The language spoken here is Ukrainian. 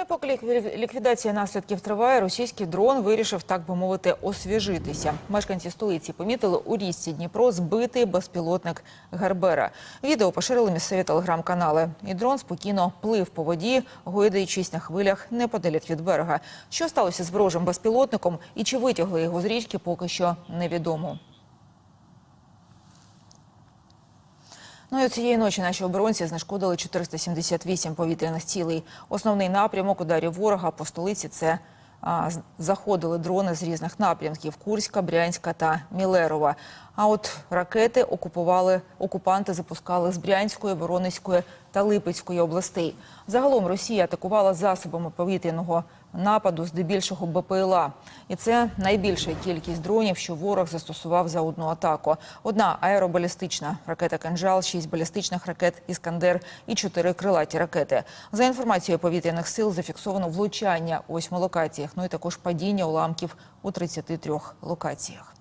Ну і поки ліквідація наслідків триває, російський дрон вирішив, так би мовити, освіжитися. Мешканці столиці помітили у річці Дніпро збитий безпілотник Гербера. Відео поширили місцеві телеграм-канали. І дрон спокійно плив по воді, гойдаючись на хвилях неподалік від берега. Що сталося з ворожим безпілотником і чи витягли його з річки, поки що невідомо. Ну і цієї ночі наші оборонці знешкодили 478 повітряних цілей. Основний напрямок ударів ворога по столиці це заходили дрони з різних напрямків Курська, Брянська та Мілерова. А от ракети окупували окупанти запускали з Брянської, Воронезької та Липецької областей. Загалом Росія атакувала засобами повітряного нападу, здебільшого БПЛА. І це найбільша кількість дронів, що ворог застосував за одну атаку. Одна аеробалістична ракета «Кинжал», шість балістичних ракет «Іскандер» і чотири крилаті ракети. За інформацією повітряних сил зафіксовано влучання у восьми локаціях, ну і також падіння уламків у 33 локаціях.